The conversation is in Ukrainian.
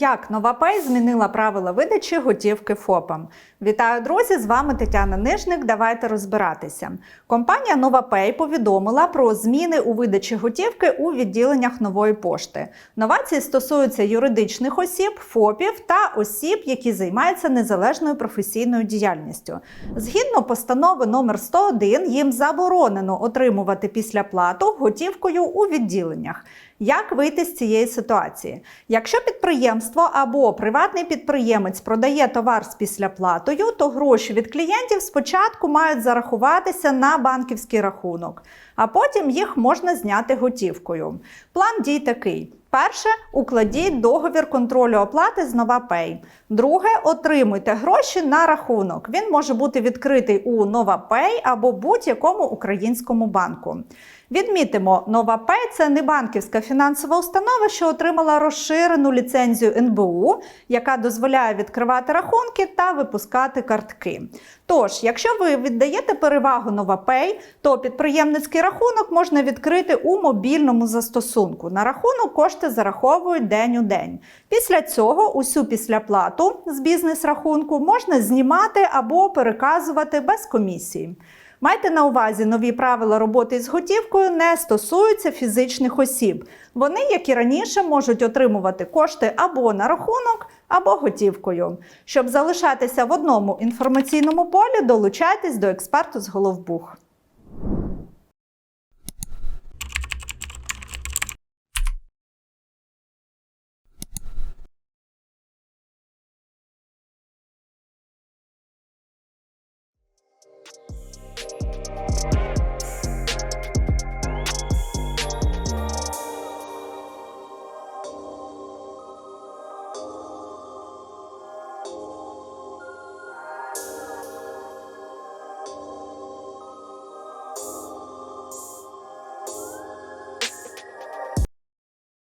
Як NovaPay змінила правила видачі готівки ФОПам? Вітаю, друзі! З вами Тетяна Нижник. Давайте розбиратися. Компанія NovaPay повідомила про зміни у видачі готівки у відділеннях нової пошти. Новації стосуються юридичних осіб, ФОПів та осіб, які займаються незалежною професійною діяльністю. Згідно постанови номер 101, їм заборонено отримувати післяплату готівкою у відділеннях. Як вийти з цієї ситуації? Якщо підприємство або приватний підприємець продає товар з післяплатою, то гроші від клієнтів спочатку мають зарахуватися на банківський рахунок, а потім їх можна зняти готівкою. План дій такий. Перше, укладіть договір контролю оплати з NovaPay. Друге, отримуйте гроші на рахунок. Він може бути відкритий у NovaPay або будь-якому українському банку. Відмітимо, NovaPay – це не банківська фінансова установа, що отримала розширену ліцензію НБУ, яка дозволяє відкривати рахунки та випускати картки. Тож, якщо ви віддаєте перевагу NovaPay, то підприємницький рахунок можна відкрити у мобільному застосунку. На рахунок кошти зараховують день у день. Після цього усю післяплату з бізнес-рахунку можна знімати або переказувати без комісії. Майте на увазі, нові правила роботи з готівкою не стосуються фізичних осіб. Вони, як і раніше, можуть отримувати кошти або на рахунок, або готівкою. Щоб залишатися в одному інформаційному полі, долучайтесь до експерту з Головбух.